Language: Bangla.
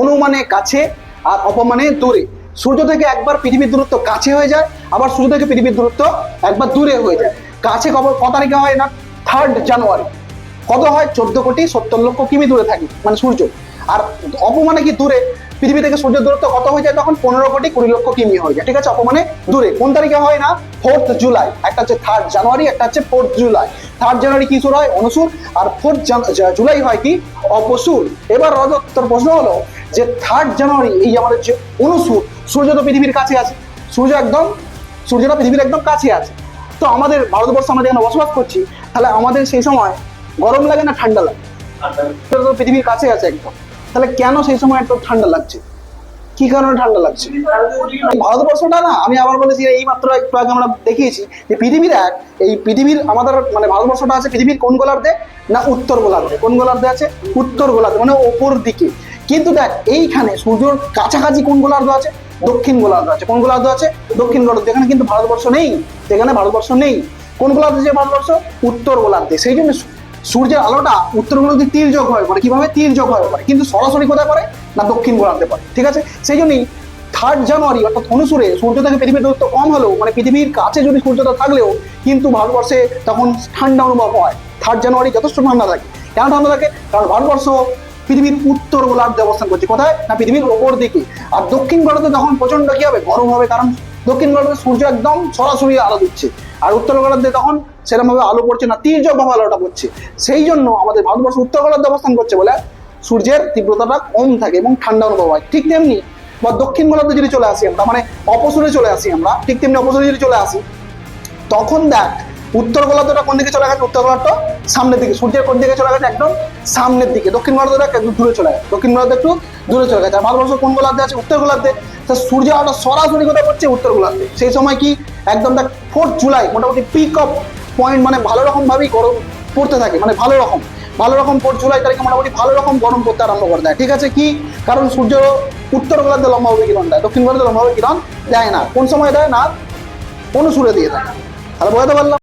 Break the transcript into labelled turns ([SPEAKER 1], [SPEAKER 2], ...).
[SPEAKER 1] অনুমানে কাছে আর অপমানে দূরে। সূর্য থেকে একবার পৃথিবীর দূরত্ব কাছে হয়ে যায়, আবার সূর্য থেকে পৃথিবীর দূরত্ব একবার দূরে হয়ে যায়। কাছে কবে ক তারিখে হয় না? থার্ড জানুয়ারি কত হয়? চোদ্দ কোটি সত্তর লক্ষ কিমি দূরে থাকে মানে সূর্য। আর অপমানে কি দূরে? পৃথিবী থেকে সূর্যের দূরত্ব কত হয়ে যায়? তখন পনেরো কোটি কুড়ি লক্ষ কিমি হয়ে যায়। ঠিক আছে, অপমানে দূরে। কোন তারিখে হয় না? ফোর্থ জুলাই একটা হচ্ছে থার্ড জানুয়ারি একটা হচ্ছে ফোর্থ জুলাই থার্ড জানুয়ারি কি শুরু হয়? অনুসুর। আর ফোর্থ জুলাই হয় কি? অপসুর। এবার রজত প্রশ্ন হলো যে থার্ড জানুয়ারি এই আমাদের যে অনুসুর সূর্য তো পৃথিবীর কাছে আছে। সূর্য একদম সূর্যটা পৃথিবীর একদম কাছে আছে। তো আমাদের ভারতবর্ষ আমরা যেখানে বসবাস করছি তাহলে আমাদের সেই সময় গরম লাগে না ঠান্ডা লাগে? তো পৃথিবীর কাছে আছে একদম। তাহলে কেন সেই সময় এত ঠান্ডা লাগছে? কি কারণে ঠান্ডা লাগছে? ভারতবর্ষটা না আমি আবার বলেছি এই মাত্র একটু আগে আমরা দেখিয়েছি যে পৃথিবীর এক এই পৃথিবীর আমাদের মানে ভারতবর্ষটা আছে পৃথিবীর কোন গোলার্ধে? না উত্তর গোলার্ধে। কোন গোলার্ধে আছে? উত্তর গোলার্ধে মানে ওপর দিকে। কিন্তু দেখ, এইখানে সূর্যর কাছাকাছি কোন গোলার্ধ আছে? দক্ষিণ গোলার্ধ আছে। কোন গোলার্ধ আছে? দক্ষিণ গোলার্ধ। যেখানে কিন্তু ভারতবর্ষ নেই, যেখানে ভারতবর্ষ নেই। কোন গোলার্ধে যে ভারতবর্ষ? উত্তর গোলার্ধে। সেই জন্য সূর্যের আলোটা উত্তর গোলার্ধে তীর্যক হয়ে পড়ে। কীভাবে? তীর্যক হয়ে পড়ে। কিন্তু সরাসরি কোথায় পড়ে? না, দক্ষিণ গোলার্ধে পড়ে। ঠিক আছে? সেই জন্যই থার্ড জানুয়ারি অর্থাৎ অনুসুরে সূর্য থেকে পৃথিবীর দূরত্ব কম হলেও মানে পৃথিবীর কাছে যদি সূর্যটা থাকলেও, কিন্তু ভারতবর্ষে তখন ঠান্ডা অনুভব হয়। থার্ড জানুয়ারি যথেষ্ট ঠান্ডা থাকে। কেন ঠান্ডা থাকে? কারণ ভারতবর্ষ পৃথিবীর উত্তর গোলার্ধে অবস্থান করছে। কোথায়? না, পৃথিবীর ওপর দিকে। আর দক্ষিণ গোলার্ধে তখন প্রচণ্ড কি হবে? গরম হবে, কারণ দক্ষিণ গোলার্ধে সূর্য একদম সরাসরি আলো দিচ্ছে। আর উত্তর গোলার্ধে তখন সেরকম ভাবে আলো পড়ছে না, তীর্যক ভাবে আলোটা পড়ছে। সেই জন্য আমাদের ভারতবর্ষ উত্তর গোলার্ধে অবস্থান করছে বলে সূর্যের তীব্রতাটা কম থাকে এবং ঠান্ডা অনুভব হয়। ঠিক তেমনি বা দক্ষিণ গোলার্ধে যদি চলে আসি আমরা মানে অপসরে চলে আসি আমরা, ঠিক তেমনি অপসরে যদি চলে আসি, তখন দেখ উত্তর গোলার্ধটা কোন দিকে চলে গেছে? উত্তর গোলার্ধ সামনের দিকে, সূর্যের কোন দিকে চলে গেছে? একদম সামনের দিকে। দক্ষিণ গোলার্ধটা একটু দূরে চলে গেছে। দক্ষিণ গোলার্ধ একটু দূরে চলে গেছে। আর ভারতবর্ষ কোন গোলার্ধে আছে? উত্তর গোলার্ধে। তা সূর্য আলো সরাসরি কোথায় পড়ছে? উত্তর গোলার্ধে। সেই সময় কি একদম দেখ ফোর্থ জুলাই মোটামুটি পিক অফ পয়েন্ট মানে ভালো রকম ভাবেই গরম পড়তে থাকে মানে ভালো রকম। ভালো রকম ফোর্থ জুলাই তারিখে মোটামুটি ভালো রকম গরম পড়তে আরম্ভ করে দেয়। ঠিক আছে কি? কারণ সূর্য উত্তর গোলার্ধে লম্বাভাবে কিরণ দেয়। দক্ষিণ গোলার্ধে লম্বাভাবে কিরণ দেয় না। কোন সময় দেয় না? অনুসুরে দিয়ে দেয়। তাহলে বোঝাতে পারলাম?